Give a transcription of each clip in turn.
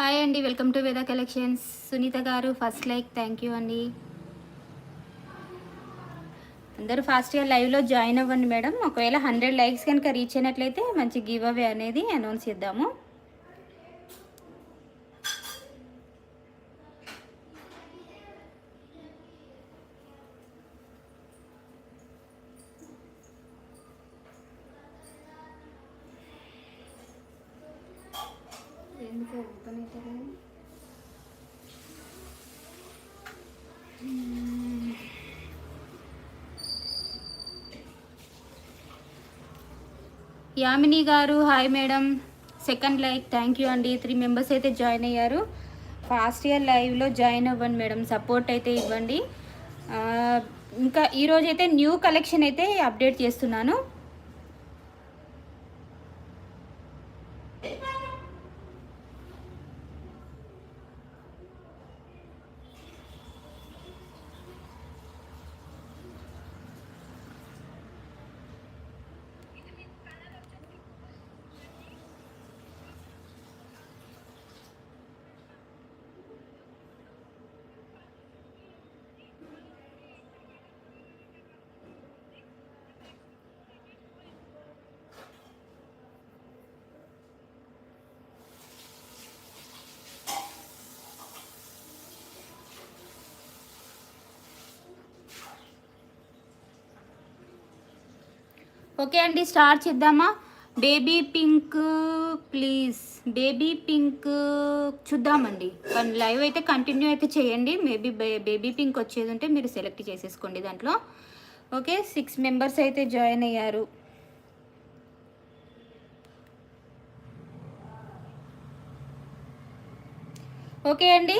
Hi అండి welcome to Veda collections. Sunitha గారు first like thank you అండి. అందరూ ఫాస్ట్గా లైవ్లో జాయిన్ అవ్వండి మేడం. ఒకవేళ హండ్రెడ్ లైక్స్ కనుక రీచ్ అయినట్లయితే మంచి గివ్ అవే అనేది అనౌన్స్ చేద్దాము. ఓపెన్ యామిని గారు hi madam. Second like thank you అండి. త్రీ మెంబర్స్ అయితే జాయిన్ అయ్యారు. ఫాస్ట్ ఇయర్ లైవ్లో జాయిన్ అవ్వండి మేడం. సపోర్ట్ అయితే ఇవ్వండి. ఇంకా ఈరోజైతే న్యూ కలెక్షన్ అయితే అప్డేట్ చేస్తున్నాను. ఓకే అండి స్టార్ట్ చేద్దామా? Baby pink please. Baby pink చూద్దామండి. కానీ లైవ్ అయితే కంటిన్యూ అయితే చేయండి. మేబీ బేబీ పింక్ వచ్చేది ఉంటే మీరు సెలెక్ట్ చేసేసుకోండి దాంట్లో. ఓకే సిక్స్ మెంబర్స్ అయితే జాయిన్ అయ్యారు. ఓకే అండి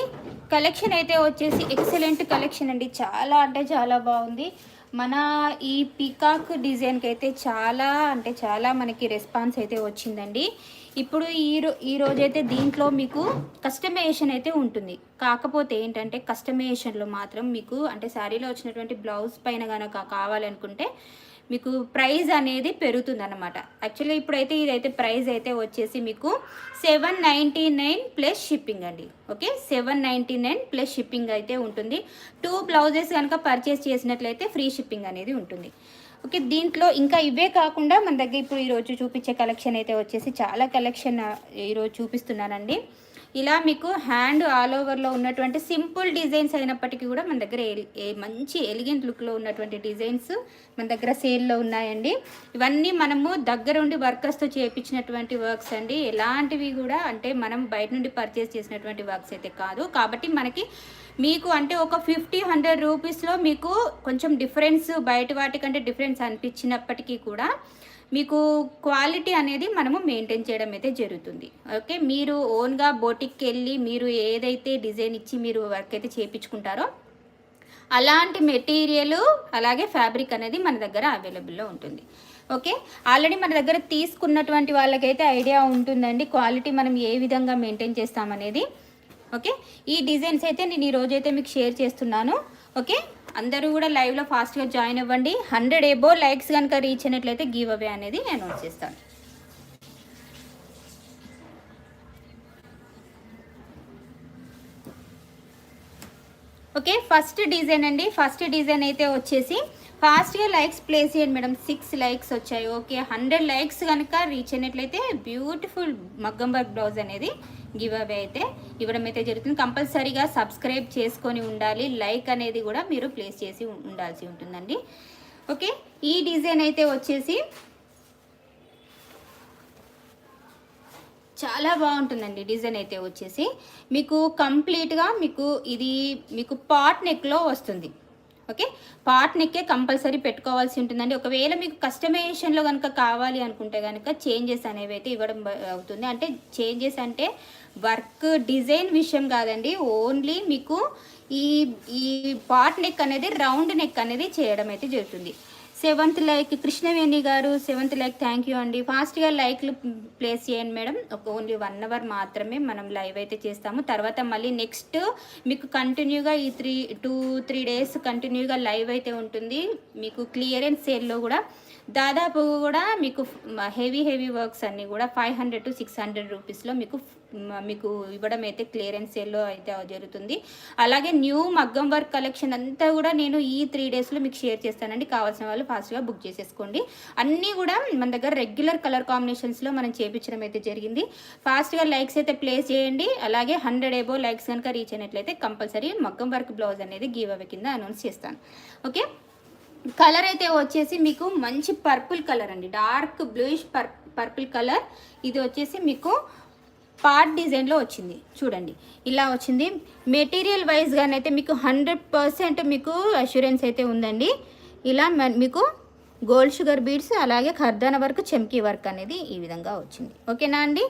కలెక్షన్ అయితే వచ్చేసి ఎక్సలెంట్ కలెక్షన్ అండి. చాలా అంటే చాలా బాగుంది. మన ఈ పీకాక్ డిజైన్కి అయితే చాలా అంటే చాలా మనకి రెస్పాన్స్ అయితే వచ్చిందండి. ఇప్పుడు ఈ రో ఈ రోజైతే దీంట్లో మీకు కస్టమైజేషన్ అయితే ఉంటుంది. కాకపోతే ఏంటంటే కస్టమైజేషన్లో మాత్రం మీకు అంటే శారీలో వచ్చినటువంటి బ్లౌజ్ పైన కనుక కావాలనుకుంటే మీకు ప్రైజ్ అనేది పెరుగుతుంది అనమాట యాక్చువల్లీ ఇప్పుడైతే ఇదైతే ప్రైజ్ అయితే వచ్చేసి మీకు seven ninety nine plus shipping అండి. Okay? Seven ninety nine plus shipping అయితే ఉంటుంది. టూ బ్లౌజెస్ కనుక పర్చేస్ చేసినట్లయితే ఫ్రీ షిప్పింగ్ అనేది ఉంటుంది. ఓకే? దీంట్లో ఇంకా ఇవే కాకుండా మన దగ్గర ఇప్పుడు ఈరోజు చూపించే కలెక్షన్ అయితే వచ్చేసి చాలా కలెక్షన్ ఈరోజు చూపిస్తున్నానండి. ఇలా మీకు హ్యాండ్ ఆల్ ఓవర్లో ఉన్నటువంటి సింపుల్ డిజైన్స్ అయినప్పటికీ కూడా మన దగ్గర ఏ- మంచి ఎలిగెంట్ లుక్లో ఉన్నటువంటి డిజైన్స్ మన దగ్గర సేల్లో ఉన్నాయండి. ఇవన్నీ మనము దగ్గరుండి వర్కర్స్తో చేయించినటువంటి వర్క్స్ అండి. ఎలాంటివి కూడా అంటే మనం బయట నుండి పర్చేస్ చేసినటువంటి వర్క్స్ అయితే కాదు. కాబట్టి మనకి మీకు అంటే ఒక ఫిఫ్టీ హండ్రెడ్ రూపీస్లో మీకు కొంచెం డిఫరెన్స్ బయట వాటికంటే డిఫరెన్స్ అనిపించినప్పటికీ కూడా మీకు క్వాలిటీ అనేది మనము మెయింటైన్ చేయడం అయితే జరుగుతుంది. ఓకే మీరు ఓన్గా బోటిక్కి వెళ్ళి మీరు ఏదైతే డిజైన్ ఇచ్చి మీరు వర్క్ అయితే చేయించుకుంటారో అలాంటి మెటీరియల్ అలాగే ఫ్యాబ్రిక్ అనేది మన దగ్గర అవైలబుల్లో ఉంటుంది. ఓకే ఆల్రెడీ మన దగ్గర తీసుకున్నటువంటి వాళ్ళకైతే ఐడియా ఉంటుందండి క్వాలిటీ మనం ఏ విధంగా మెయింటైన్ చేస్తామనేది. ఓకే ఈ డిజైన్స్ అయితే నేను ఈరోజైతే మీకు షేర్ చేస్తున్నాను. ఓకే అందరూ కూడా లైవ్లో ఫాస్ట్గా జాయిన్ అవ్వండి. హండ్రెడ్ ఏబో లైక్స్ కనుక రీచ్ అయినట్లయితే గివ్ అవే అనేది నేను అనౌన్స్ చేస్తాను. ఓకే ఫస్ట్ డిజైన్ అండి. ఫస్ట్ డిజైన్ అయితే వచ్చేసి ఫాస్ట్గా లైక్స్ ప్లేస్ చేయండి మేడం. సిక్స్ లైక్స్ వచ్చాయి. ఓకే హండ్రెడ్ లైక్స్ కనుక రీచ్ అయినట్లయితే బ్యూటిఫుల్ మగ్గం వర్క్ బ్లౌజ్ అనేది గివ్ అవే అయితే ఇవ్వడం అయితే జరుగుతుంది. కంపల్సరీగా సబ్స్క్రైబ్ చేసుకొని ఉండాలి. లైక్ అనేది కూడా మీరు ప్లేస్ చేసి ఉండాల్సి ఉంటుందండి. ఓకే ఈ డిజైన్ అయితే వచ్చేసి చాలా బాగుంటుందండి డిజైన్ అయితే వచ్చేసి. మీకు కంప్లీట్గా మీకు ఇది మీకు పాట్ నెక్లో వస్తుంది. ఓకే? పార్ట్ నెక్కే కంపల్సరీ పెట్టుకోవాల్సి ఉంటుందండి. ఒకవేళ మీకు కస్టమైజేషన్లో కనుక కావాలి అనుకుంటే కనుక చేంజెస్ అనేవి అయితే ఇవ్వడం అవుతుంది. అంటే చేంజెస్ అంటే వర్క్ డిజైన్ విషయం కాదండి. ఓన్లీ మీకు ఈ ఈ పార్ట్ నెక్ అనేది రౌండ్ నెక్ అనేది చేయడం అయితే జరుగుతుంది. సెవెంత్ లైక్ కృష్ణవేణి గారు సెవెంత్ లైక్ థ్యాంక్ యూ అండి. ఫాస్ట్గా లైక్లు ప్లేస్ చేయండి మేడం. ఒక ఓన్లీ వన్ అవర్ మాత్రమే మనం లైవ్ అయితే చేస్తాము. తర్వాత మళ్ళీ నెక్స్ట్ మీకు కంటిన్యూగా ఈ త్రీ టూ త్రీ డేస్ కంటిన్యూగా లైవ్ అయితే ఉంటుంది. మీకు క్లియరెన్స్ సేల్లో కూడా దాదాపు కూడా మీకు హెవీ హెవీ వర్క్స్ అన్నీ కూడా five hundred to six hundred రూపీస్లో మీకు మీకు ఇవ్వడం అయితే క్లియరెన్స్ సేల్లో అయితే జరుగుతుంది. అలాగే న్యూ మగ్గం వర్క్ కలెక్షన్ అంతా కూడా నేను ఈ త్రీ డేస్లో మీకు షేర్ చేస్తానండి. కావాల్సిన వాళ్ళు ఫాస్ట్గా బుక్ చేసేసుకోండి. అన్నీ కూడా మన దగ్గర రెగ్యులర్ కలర్ కాంబినేషన్స్లో మనం చేపించడం అయితే జరిగింది. ఫాస్ట్గా లైక్స్ అయితే ప్లేస్ చేయండి. అలాగే హండ్రెడ్ ఏబో లైక్స్ కనుక రీచ్ అయినట్లయితే కంపల్సరీ మగ్గం వర్క్ బ్లౌజ్ అనేది గీవ్ అవే కింద అనౌన్స్ చేస్తాను. ఓకే? కలర్ అయితే వచ్చేసి మీకు మంచి పర్పుల్ కలర్ అండి. Dark bluish per purple colour. ఇది వచ్చేసి మీకు పార్ట్ డిజైన్లో వచ్చింది. చూడండి. ఇలా వచ్చింది. మెటీరియల్ వైజ్గానైతే మీకు హండ్రెడ్ పర్సెంట్ మీకు అష్యూరెన్స్ అయితే ఉందండి. ఇలా మ- మీకు గోల్డ్ షుగర్ బీడ్స్ అలాగే ఖర్దాన వర్క్ చెమ్కీ వర్క్ అనేది ఈ విధంగా వచ్చింది. ఓకేనా అండి?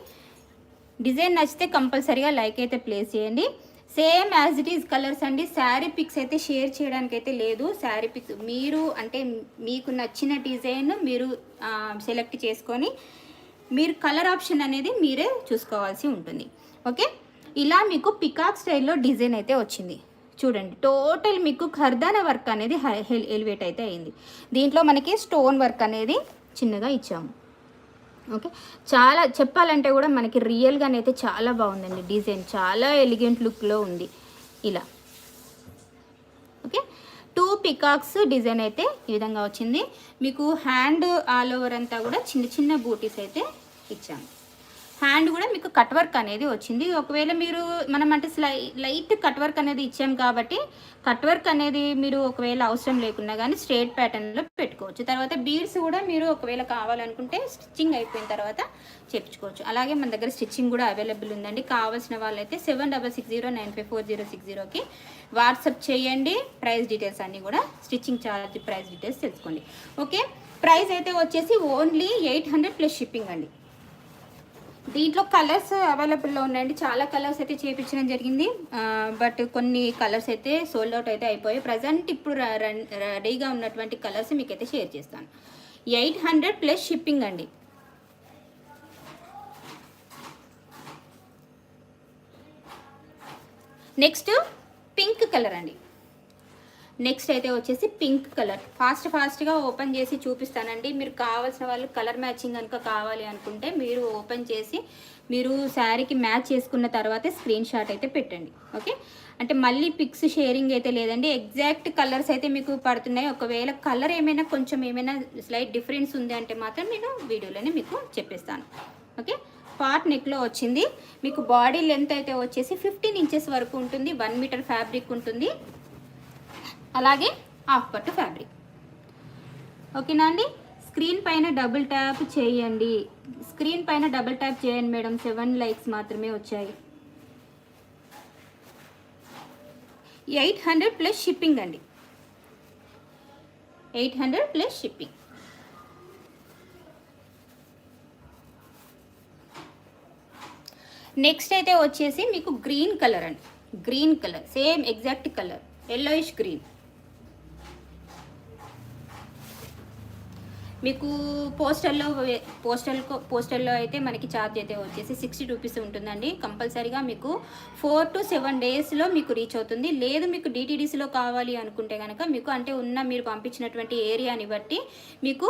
డిజైన్ నచ్చితే కంపల్సరీగా లైక్ అయితే ప్లేస్ చేయండి. Same as it is colours అండి. శారీ పిక్స్ అయితే షేర్ చేయడానికి అయితే లేదు. శారీ పిక్స్ మీరు అంటే మీకు నచ్చిన డిజైన్ మీరు సెలెక్ట్ చేసుకొని మీరు కలర్ ఆప్షన్ అనేది మీరే చూసుకోవాల్సి ఉంటుంది. ఓకే? ఇలా మీకు పికాక్ స్టైల్లో డిజైన్ అయితే వచ్చింది. చూడండి టోటల్ మీకు ఖర్దాన వర్క్ అనేది ఎలివేట్ అయితే అయింది. దీంట్లో మనకి స్టోన్ వర్క్ అనేది చిన్నగా ఇచ్చాము. ఓకే. చాలా చెప్పాలంటే కూడా మనకి రియల్గానైతే చాలా బాగుందండి డిజైన్. చాలా ఎలిగెంట్ లుక్లో ఉంది ఇలా. ఓకే. టూ పికాక్స్ డిజైన్ అయితే ఈ విధంగా వచ్చింది. మీకు హ్యాండ్ ఆల్ ఓవర్ అంతా కూడా చిన్న చిన్న బూటీస్ అయితే ఇచ్చాము. హ్యాండ్ కూడా మీకు కట్ వర్క్ అనేది వచ్చింది. ఒకవేళ మీరు మనం అంటే స్లై లైట్ కట్ వర్క్ అనేది ఇచ్చాం కాబట్టి కట్ వర్క్ అనేది మీరు ఒకవేళ అవసరం లేకున్నా కానీ స్ట్రేట్ ప్యాటర్న్లో పెట్టుకోవచ్చు. తర్వాత బీడ్స్ కూడా మీరు ఒకవేళ కావాలనుకుంటే స్టిచ్చింగ్ అయిపోయిన తర్వాత చెప్పుకోవచ్చు అలాగే మన దగ్గర స్టిచ్చింగ్ కూడా అవైలబుల్ ఉందండి. కావాల్సిన వాళ్ళైతే seven double six zero nine five four zero six జీరోకి వాట్సాప్ చేయండి. ప్రైస్ డీటెయిల్స్ అన్నీ కూడా స్టిచ్చింగ్ ఛార్జ్ ప్రైస్ డీటెయిల్స్ తెలుసుకోండి. ఓకే? ప్రైస్ అయితే వచ్చేసి only eight hundred plus shipping అండి. దీంట్లో కలర్స్ అవైలబుల్లో ఉన్నాయండి. చాలా కలర్స్ అయితే చేయించడం జరిగింది. బట్ కొన్ని కలర్స్ అయితే సోల్డ్ అవుట్ అయితే అయిపోయాయి. ప్రజెంట్ ఇప్పుడు ర- రెడీగా ఉన్నటువంటి కలర్స్ మీకైతే షేర్ చేస్తాను. ఎయిట్ హండ్రెడ్ ప్లస్ షిప్పింగ్ అండి. నెక్స్ట్ పింక్ కలర్ అండి. నెక్స్ట్ అయితే వచ్చేసి పింక్ కలర్. ఫాస్ట్ ఫాస్ట్గా ఓపెన్ చేసి చూపిస్తానండి. మీరు కావాల్సిన వాళ్ళు కలర్ మ్యాచింగ్ కనుక కావాలి అనుకుంటే మీరు ఓపెన్ చేసి మీరు శారీకి మ్యాచ్ చేసుకున్న తర్వాతే స్క్రీన్ షాట్ అయితే పెట్టండి. ఓకే? అంటే మళ్ళీ పిక్స్ షేరింగ్ అయితే లేదండి. ఎగ్జాక్ట్ కలర్స్ అయితే మీకు పడుతున్నాయి. ఒకవేళ కలర్ ఏమైనా కొంచెం ఏమైనా స్లైట్ డిఫరెన్స్ ఉంది అంటే మాత్రం నేను వీడియోలోనే మీకు చెప్పేస్తాను. ఓకే? పార్ట్ నెక్లో వచ్చింది. మీకు బాడీ లెంత్ అయితే వచ్చేసి ఫిఫ్టీన్ ఇంచెస్ వరకు ఉంటుంది. వన్ మీటర్ ఫ్యాబ్రిక్ ఉంటుంది. అలాగే హాఫ్ పట్టు ఫ్యాబ్రిక్. ఓకేనా అండి? స్క్రీన్ పైన డబుల్ ట్యాప్ చేయండి. స్క్రీన్ పైన డబుల్ ట్యాప్ చేయండి మేడం. సెవెన్ లైక్స్ మాత్రమే వచ్చాయి. ఎయిట్ హండ్రెడ్ ప్లస్ షిప్పింగ్ అండి. Eight hundred plus shipping. Next అయితే వచ్చేసి మీకు గ్రీన్ కలర్ అండి. Green colour. Same exact colour. Yellowish green. మీకు పోస్టల్లో పోస్టల్ పోస్టల్లో అయితే మనకి ఛార్జ్ అయితే వచ్చేసి సిక్స్టీ రూపీస్ ఉంటుందండి. కంపల్సరీగా మీకు ఫోర్ టు సెవెన్ డేస్లో మీకు రీచ్ అవుతుంది. లేదు మీకు డిటీడీసీలో కావాలి అనుకుంటే కనుక మీకు అంటే ఉన్న మీరు పంపించినటువంటి ఏరియాని బట్టి మీకు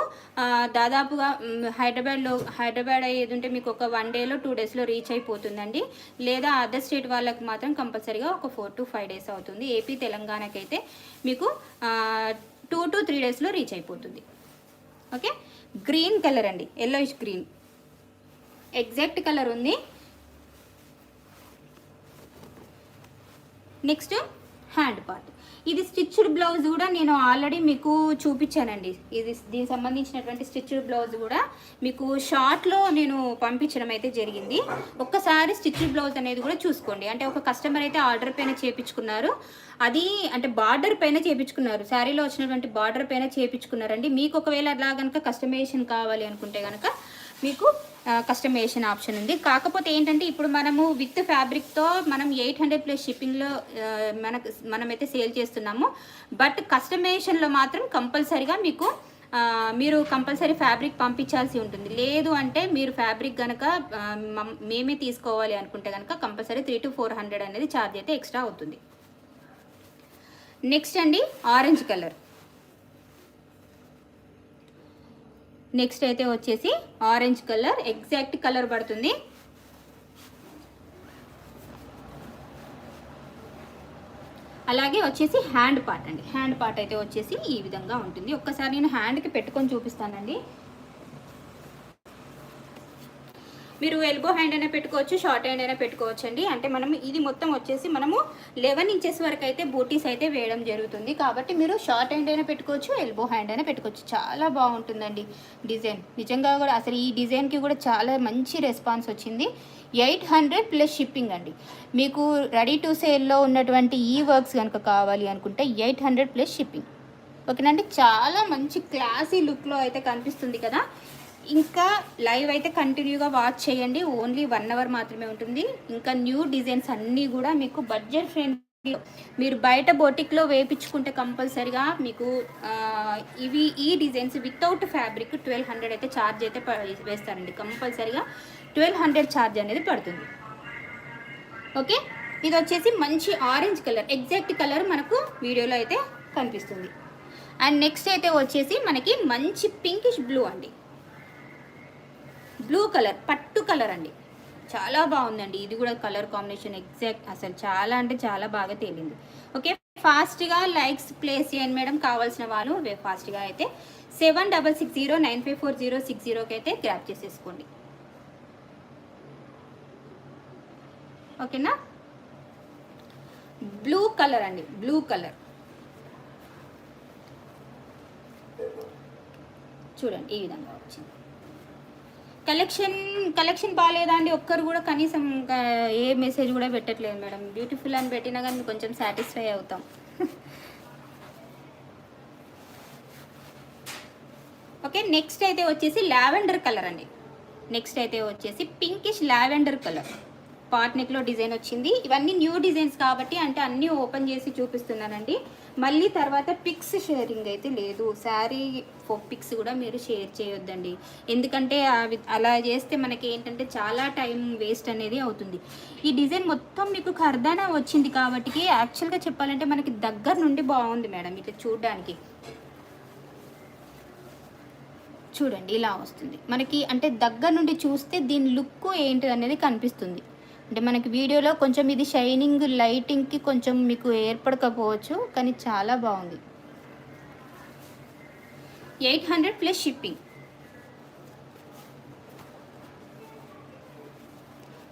దాదాపుగా హైదరాబాద్లో హైదరాబాద్ అయ్యేది ఉంటే మీకు ఒక వన్ డేలో టూ డేస్లో రీచ్ అయిపోతుందండి. లేదా అదర్ స్టేట్ వాళ్ళకి మాత్రం కంపల్సరీగా ఒక ఫోర్ టు ఫైవ్ డేస్ అవుతుంది. ఏపీ తెలంగాణకైతే మీకు టూ టు త్రీ డేస్లో రీచ్ అయిపోతుంది. ఓకే? గ్రీన్ కలర్ అండి. ఎల్లోయిష్ గ్రీన్ ఎగ్జాక్ట్ కలర్ ఉంది. Next hand part. ఇది స్టిచ్డ్ బ్లౌజ్ కూడా నేను ఆల్రెడీ మీకు చూపించానండి. ఇది దీనికి సంబంధించినటువంటి స్టిచ్డ్ బ్లౌజ్ కూడా మీకు షార్ట్లో నేను పంపించడం అయితే జరిగింది. ఒక్కసారి స్టిచ్డ్ బ్లౌజ్ అనేది కూడా చూసుకోండి. అంటే ఒక కస్టమర్ అయితే ఆర్డర్ పైన చేపించుకున్నారు. అది అంటే బార్డర్ పైన చేపించుకున్నారు. శారీలో వచ్చినటువంటి బార్డర్ పైన చేపించుకున్నారండి. మీకు ఒకవేళ అలా కనుక కస్టమైజేషన్ కావాలి అనుకుంటే కనుక మీకు కస్టమైజేషన్ ఆప్షన్ ఉంది. కాకపోతే ఏంటంటే ఇప్పుడు మనము విత్ ఫ్యాబ్రిక్తో మనం ఎయిట్ హండ్రెడ్ ప్లస్ షిప్పింగ్లో మనకు మనమైతే సేల్ చేస్తున్నాము. బట్ కస్టమైజేషన్లో మాత్రం కంపల్సరీగా మీకు మీరు కంపల్సరీ ఫ్యాబ్రిక్ పంపించాల్సి ఉంటుంది. లేదు అంటే మీరు ఫ్యాబ్రిక్ కనుక మేమే తీసుకోవాలి అనుకుంటే కనుక compulsory three to four hundred అనేది ఛార్జ్ అయితే ఎక్స్ట్రా అవుతుంది. నెక్స్ట్ అండి ఆరెంజ్ కలర్. నెక్స్ట్ అయితే వచ్చేసి ఆరెంజ్ కలర్ ఎగ్జాక్ట్ కలర్ పడుతుంది. అలాగే వచ్చేసి హ్యాండ్ పార్ట్ అండి. హ్యాండ్ పార్ట్ అయితే వచ్చేసి ఈ విధంగా ఉంటుంది. ఒక్కసారి నేను హ్యాండ్కి పెట్టుకొని చూపిస్తానండి. మీరు ఎల్బో హ్యాండ్ అయినా పెట్టుకోవచ్చు షార్ట్ హ్యాండ్ అయినా పెట్టుకోవచ్చు అండి అంటే మనం ఇది మొత్తం వచ్చేసి మనము లెవెన్ ఇంచెస్ వరకు అయితే బూటీస్ అయితే వేయడం జరుగుతుంది. కాబట్టి మీరు షార్ట్ హ్యాండ్ అయినా పెట్టుకోవచ్చు ఎల్బో హ్యాండ్ అయినా పెట్టుకోవచ్చు. చాలా బాగుంటుందండి డిజైన్. నిజంగా కూడా అసలు ఈ డిజైన్కి కూడా చాలా మంచి రెస్పాన్స్ వచ్చింది. ఎయిట్ హండ్రెడ్ ప్లస్ షిప్పింగ్ అండి. మీకు రెడీ టు సేల్లో ఉన్నటువంటి ఈ వర్క్స్ కనుక కావాలి అనుకుంటే ఎయిట్ హండ్రెడ్ ప్లస్ షిప్పింగ్. ఓకేనండి చాలా మంచి క్లాసీ లుక్లో అయితే కనిపిస్తుంది కదా. ఇంకా లైవ్ అయితే కంటిన్యూగా వాచ్ చేయండి. ఓన్లీ వన్ అవర్ మాత్రమే ఉంటుంది. ఇంకా న్యూ డిజైన్స్ అన్నీ కూడా మీకు బడ్జెట్ ఫ్రెండ్లీ. మీరు బయట బొటిక్లో వేపించుకుంటే కంపల్సరిగా మీకు ఇవి ఈ designs without fabric twelve hundred అయితే ఛార్జ్ అయితే ప- వేస్తారండి. కంపల్సరిగా ట్వెల్వ్ హండ్రెడ్ ఛార్జ్ అనేది పడుతుంది. ఓకే? ఇది వచ్చేసి మంచి ఆరెంజ్ కలర్. ఎగ్జాక్ట్ కలర్ మనకు వీడియోలో అయితే కనిపిస్తుంది. అండ్ నెక్స్ట్ అయితే వచ్చేసి మనకి మంచి పింకిష్ బ్లూ అండి. బ్లూ కలర్ పట్టు కలర్ అండి. చాలా బాగుందండి. ఇది కూడా కలర్ కాంబినేషన్ ఎగ్జాక్ట్ అసలు చాలా అంటే చాలా బాగా తేలింది. ఓకే ఫాస్ట్గా లైక్స్ ప్లేస్ చేయండి మేడం. కావాల్సిన వాళ్ళు ఫాస్ట్గా అయితే seven double six zero nine five four zero six జీరోకి అయితే గ్రాప్ చేసేసుకోండి. ఓకేనా? బ్లూ కలర్ అండి. Blue colour. చూడండి ఈ విధంగా వచ్చింది. కలెక్షన్ కలెక్షన్ బాగాలేదా అండి? ఒక్కరు కూడా కనీసం ఏ మెసేజ్ కూడా పెట్టట్లేదు మేడం. బ్యూటిఫుల్ అని పెట్టినా కానీ కొంచెం సాటిస్ఫై అవుతాం. ఓకే నెక్స్ట్ అయితే వచ్చేసి లావెండర్ కలర్ అండి. నెక్స్ట్ అయితే వచ్చేసి పింకిష్ లావెండర్ కలర్. పాట్ నెక్లో డిజైన్ వచ్చింది. ఇవన్నీ న్యూ డిజైన్స్ కాబట్టి అంటే అన్నీ ఓపెన్ చేసి చూపిస్తున్నానండి. మళ్ళీ తర్వాత పిక్స్ షేరింగ్ అయితే లేదు. శారీ పిక్స్ కూడా మీరు షేర్ చేయొద్దండి. ఎందుకంటే అవి అలా చేస్తే మనకి ఏంటంటే చాలా టైం వేస్ట్ అనేది అవుతుంది. ఈ డిజైన్ మొత్తం మీకు ఖర్దానా వచ్చింది కాబట్టి యాక్చువల్గా చెప్పాలంటే మనకి దగ్గర నుండి బాగుంది మేడం ఇట్లా చూడడానికి. చూడండి ఇలా వస్తుంది. మనకి అంటే దగ్గర నుండి చూస్తే దీని లుక్ ఏంటి అనేది కనిపిస్తుంది. అంటే మనకి వీడియోలో కొంచెం ఇది షైనింగ్ లైటింగ్కి కొంచెం మీకు ఏర్పడకపోవచ్చు కానీ చాలా బాగుంది. Eight hundred plus shipping.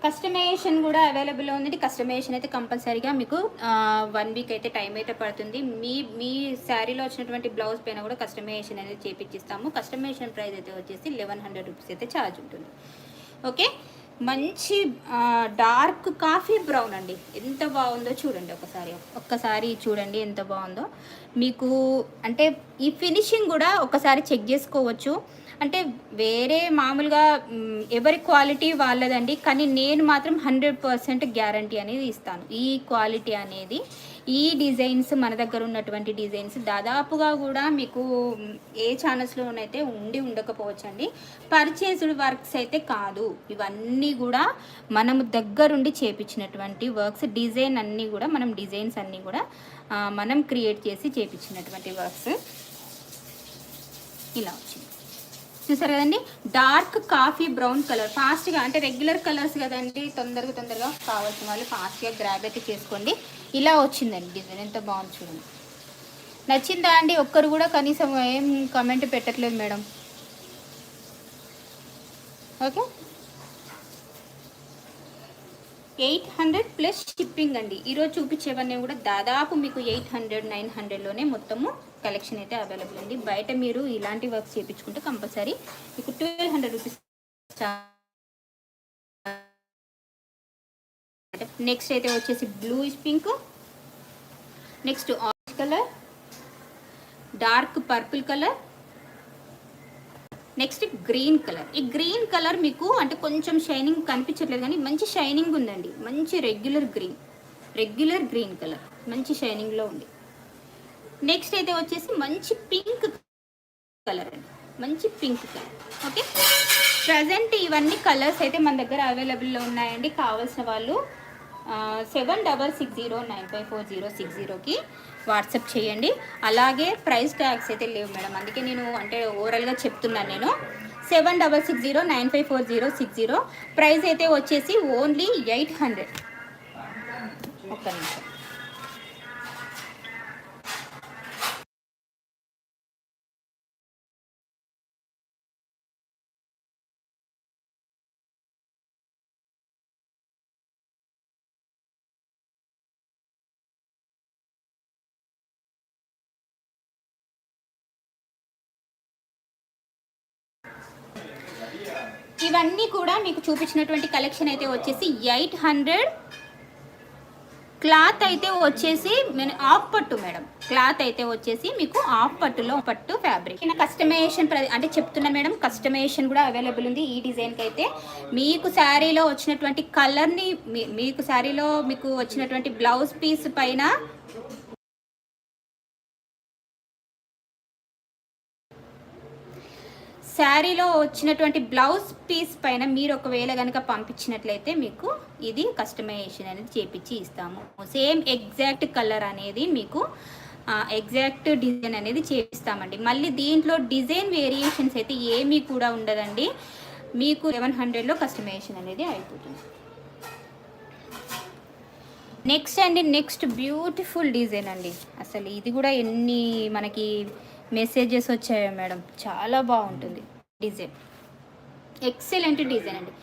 Customization కూడా అవైలబుల్ ఉందండి కస్టమైజేషన్ అయితే కంపల్సరీగా మీకు వన్ వీక్ అయితే టైం అయితే పడుతుంది. మీ మీ శారీలో వచ్చినటువంటి బ్లౌజ్ పైన కూడా కస్టమైజేషన్ అనేది చేపించిస్తాము కస్టమైజేషన్ ప్రైస్ అయితే వచ్చేసి లెవెన్ హండ్రెడ్ రూపీస్ అయితే ఛార్జ్ ఉంటుంది. ఓకే? మంచి డార్క్ కాఫీ బ్రౌన్ అండి. ఎంత బాగుందో చూడండి ఒకసారి. ఒక్కసారి చూడండి ఎంత బాగుందో. మీకు అంటే ఈ ఫినిషింగ్ కూడా ఒకసారి చెక్ చేసుకోవచ్చు. అంటే వేరే మామూలుగా ఎవరి క్వాలిటీ వాళ్ళదండి. కానీ నేను మాత్రం హండ్రెడ్ పర్సెంట్ గ్యారంటీ అనేది ఇస్తాను. ఈ క్వాలిటీ అనేది ఈ డిజైన్స్ మన దగ్గర ఉన్నటువంటి డిజైన్స్ దాదాపుగా కూడా మీకు ఏ ఛానల్స్లోనైతే ఉండి ఉండకపోవచ్చండి. పర్చేస్డ్ వర్క్స్ అయితే కాదు. ఇవన్నీ కూడా మనము దగ్గరుండి చేపించినటువంటి వర్క్స్ డిజైన్ అన్నీ కూడా మనం డిజైన్స్ అన్నీ కూడా మనం క్రియేట్ చేసి చేపించినటువంటి వర్క్స్ ఇలా వచ్చింది. చూసారు కదండి? డార్క్ కాఫీ బ్రౌన్ కలర్ ఫాస్ట్గా అంటే రెగ్యులర్ కలర్స్ కదండి తొందరగా తొందరగా కావాల్సిన వాళ్ళు ఫాస్ట్గా గ్రాబ్ అయితే చేసుకోండి. ఇలా వచ్చిందండి డిజైన్. ఎంత బాగుంది చూడండి. నచ్చిందా అండి? ఒక్కరు కూడా కనీసం ఏం కమెంట్ పెట్టట్లేదు madam. Okay. Eight hundred plus shipping అండి. ఈరోజు చూపించేవన్నీ కూడా దాదాపు మీకు ఎయిట్ హండ్రెడ్ నైన్ హండ్రెడ్లోనే మొత్తము కలెక్షన్ అయితే అవైలబుల్ అండి. బయట మీరు ఇలాంటి వర్క్ చేయించుకుంటే కంపల్సరీ మీకు ట్వెల్వ్ హండ్రెడ్ రూపీస్ నెక్స్ట్ అయితే వచ్చేసి blue pink next orange colour dark purple colour next green colour ఈ గ్రీన్ కలర్ మీకు అంటే కొంచెం షైనింగ్ కనిపించట్లేదు కానీ మంచి షైనింగ్ ఉందండి. మంచి regular green regular green colour మంచి షైనింగ్లో ఉంది. నెక్స్ట్ అయితే వచ్చేసి మంచి పింక్ కలర్ అండి. మంచి పింక్ కలర్ ఓకే ప్రజెంట్ ఇవన్నీ కలర్స్ అయితే మన దగ్గర అవైలబుల్లో ఉన్నాయండి. కావాల్సిన వాళ్ళు seven double six zero nine five four zero six జీరోకి వాట్సాప్ చేయండి. అలాగే ప్రైస్ ట్యాగ్స్ అయితే లేవు మేడం. అందుకే నేను అంటే ఓవరాల్గా చెప్తున్నాను నేను. Seven double six zero nine five four zero six zero price అయితే వచ్చేసి ఓన్లీ ఎయిట్ హండ్రెడ్. ఒక్క నిమిషం. ఇవన్నీ కూడా మీకు చూపించినటువంటి కలెక్షన్ అయితే వచ్చేసి ఎయిట్ హండ్రెడ్. క్లాత్ అయితే వచ్చేసి ఆఫ్ పట్టు మేడం. క్లాత్ అయితే వచ్చేసి మీకు ఆఫ్ పట్టులో పట్టు ఫ్యాబ్రిక్. కస్టమైజేషన్ అంటే చెప్తున్నా మేడం కస్టమైజేషన్ కూడా అవైలబుల్ ఉంది ఈ డిజైన్కి అయితే. మీకు శారీలో వచ్చినటువంటి కలర్ని మీ- మీకు శారీలో మీకు వచ్చినటువంటి బ్లౌజ్ పీస్ పైన శారీలో వచ్చినటువంటి బ్లౌజ్ పీస్ పైన మీరు ఒకవేళ కనుక పంపించినట్లయితే మీకు ఇది కస్టమైజేషన్ అనేది చేపించి ఇస్తాము. సేమ్ ఎగ్జాక్ట్ కలర్ అనేది మీకు ఎగ్జాక్ట్ డిజైన్ అనేది చేపిస్తామండి. మళ్ళీ దీంట్లో డిజైన్ వేరియేషన్స్ అయితే ఏమీ కూడా ఉండదండి. మీకు లెవెన్ హండ్రెడ్లో కస్టమైజేషన్ అనేది అయిపోతుంది. నెక్స్ట్ అండి నెక్స్ట్ బ్యూటిఫుల్ డిజైన్ అండి. అసలు ఇది కూడా ఎన్ని మనకి మెసేజెస్ వచ్చాయో మేడం. చాలా బాగుంటుంది డిజైన్. ఎక్సలెంట్ డిజైన్ అండి.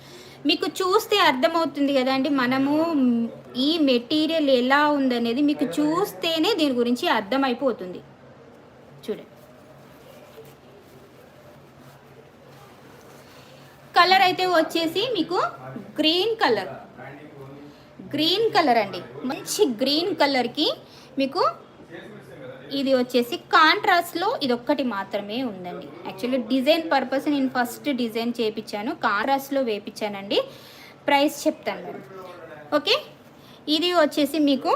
మీకు చూస్తే అర్థమవుతుంది కదండి మనము ఈ మెటీరియల్ ఎలా ఉందనేది మీకు చూస్తేనే దీని గురించి అర్థమైపోతుంది. చూడండి. కలర్ అయితే వచ్చేసి మీకు గ్రీన్ కలర్ గ్రీన్ కలర్ అండి. మంచి గ్రీన్ కలర్కి మీకు ఇది వచ్చేసి కాంట్రాస్ట్లో ఇది ఒక్కటి మాత్రమే ఉందండి. యాక్చువల్లీ డిజైన్ పర్పస్ నేను ఫస్ట్ డిజైన్ చేయించాను కాంట్రాస్ట్లో వేపించానండి ప్రైస్ చెప్తాను ఓకే ఇది వచ్చేసి మీకు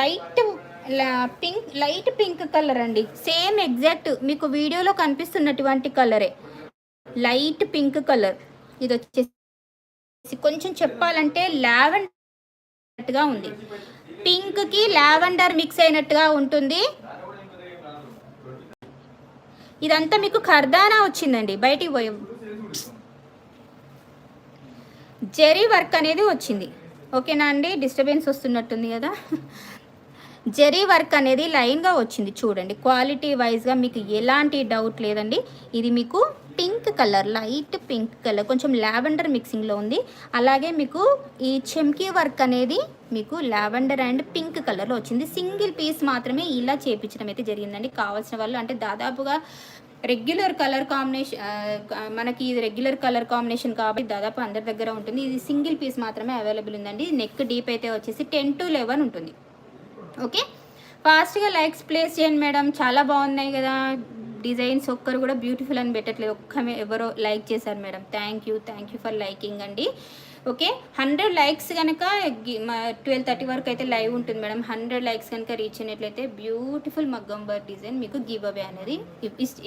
light pink light pink colour అండి. సేమ్ ఎగ్జాక్ట్ మీకు వీడియోలో కనిపిస్తున్నటువంటి కలరే లైట్ పింక్ కలర్ ఇది వచ్చేసి కొంచెం చెప్పాలంటే లావెండర్గా ఉంది. పింక్కి లావెండర్ మిక్స్ అయినట్టుగా ఉంటుంది. ఇదంతా మీకు ఖర్దానా వచ్చిందండి. బయటికి పోయి జెరీ వర్క్ అనేది వచ్చింది. ఓకేనా అండి? డిస్టర్బెన్స్ వస్తున్నట్టుంది కదా. జెరీ వర్క్ అనేది లైన్గా వచ్చింది చూడండి. క్వాలిటీ వైజ్గా మీకు ఎలాంటి డౌట్ లేదండి. ఇది మీకు pink colour light pink colour కొంచెం లావెండర్ మిక్సింగ్లో ఉంది. అలాగే మీకు ఈ చెమ్కీ వర్క్ అనేది మీకు లావెండర్ అండ్ పింక్ కలర్లో వచ్చింది. సింగిల్ పీస్ మాత్రమే ఇలా చేపించడం అయితే జరిగిందండి. కావాల్సిన వాళ్ళు అంటే దాదాపుగా రెగ్యులర్ కలర్ కాంబినేషన్ మనకి ఇది రెగ్యులర్ కలర్ కాంబినేషన్ కాబట్టి దాదాపు అందరి దగ్గర ఉంటుంది. ఇది సింగిల్ పీస్ మాత్రమే అవైలబుల్ ఉందండి. నెక్ డీప్ అయితే వచ్చేసి టెన్ టు లెవెన్ ఉంటుంది. ఓకే? ఫాస్ట్గా లైక్స్ ప్లేస్ చేయండి మేడం. చాలా బాగున్నాయి కదా. డిజైన్స్ ఒక్కరు కూడా బ్యూటిఫుల్ అని పెట్టట్లేదు ఒక్కమే ఎవరో లైక్ చేశారు madam. Thank you. Thank you for liking అండి. ఓకే? హండ్రెడ్ లైక్స్ కనుక ట్వెల్వ్ థర్టీ వరకు అయితే లైవ్ ఉంటుంది మేడం. హండ్రెడ్ లైక్స్ కనుక రీచ్ అయినట్లయితే బ్యూటిఫుల్ మగ్గంబర్ డిజైన్ మీకు గివ్ అవే అనేది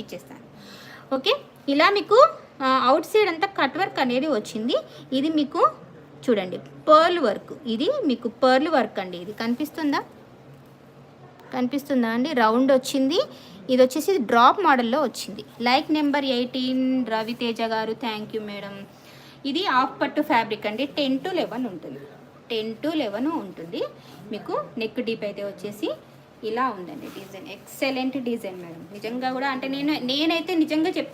ఇచ్చేస్తాను. ఓకే? ఇలా మీకు అవుట్ సైడ్ అంతా కట్ వర్క్ అనేది వచ్చింది. ఇది మీకు చూడండి పర్ల్ వర్క్. ఇది మీకు పర్ల్ వర్క్ అండి. ఇది కనిపిస్తుందా? కనిపిస్తుందా అండి? రౌండ్ వచ్చింది. ఇది వచ్చేసి డ్రాప్ మోడల్లో వచ్చింది. లైక్ నెంబర్ ఎయిటీన్ రవితేజ గారు. Thank you madam. ఇది ఆఫ్ పట్టు ఫ్యాబ్రిక్ అండి. టెన్ టు లెవెన్ ఉంటుంది. టెన్ టు లెవెన్ ఉంటుంది. మీకు నెక్ డీప్ అయితే వచ్చేసి ఇలా ఉందండి డిజైన్. Excellent design madam. నిజంగా కూడా అంటే నేను నేనైతే నిజంగా చెప్తున్నాను